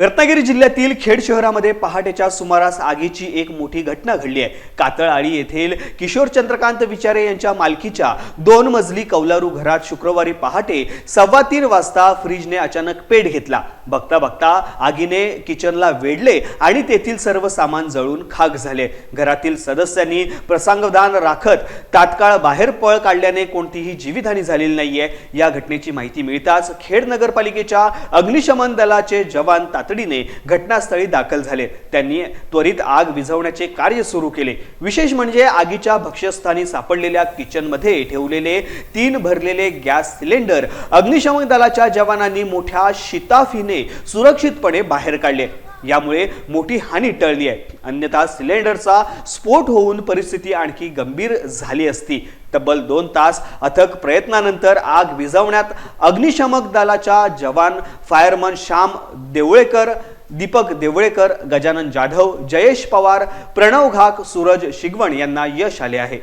रत्नागिरी जिल्ह्यातील खेड शहरामध्ये पहाटेच्या सुमारास आगीची एक मोठी घटना घडली आहे. कातळआळी येथील किशोर चंद्रकांत विचारे यांच्या मालकीच्या दोन मजली कौलारू घरात शुक्रवारी पहाटे सव्वा तीन वाजता फ्रीजने अचानक पेट घेतला. बघता बघता आगीने किचनला वेढले आणि तेथील सर्व सामान जळून खाक झाले. घरातील सदस्यांनी प्रसंगदान राखत तात्काळ बाहेर पळ काढल्याने कोणतीही जीवितहानी झालेली नाहीये. या घटनेची माहिती मिळताच खेड नगरपालिकेच्या अग्निशमन दलाचे जवान तातडीने घटनास्थळी दाखल झाले. त्यांनी त्वरित आग विझवण्याचे कार्य सुरू केले. विशेष म्हणजे आगीच्या भक्ष्यस्थानी सापडलेल्या किचनमध्ये ठेवलेले तीन भरलेले गॅस सिलेंडर अग्निशमन दलाच्या जवानांनी मोठ्या शिताफीने सुरक्षितपणे बाहेर काढले. यामुळे मोठी हानी टळली आहे. अन्यथा सिलेंडरचा स्फोट होऊन परिस्थिती आणखी गंभीर झाली असती. तब्बल दोन तास अथक प्रयत्नानंतर आग विझवण्यात अग्निशमक दलाच्या जवान फायरमन श्याम देवळेकर दीपक देवळेकर गजानन जाधव जयेश पवार प्रणव घाक सूरज शिगवण यांना यश आले आहे.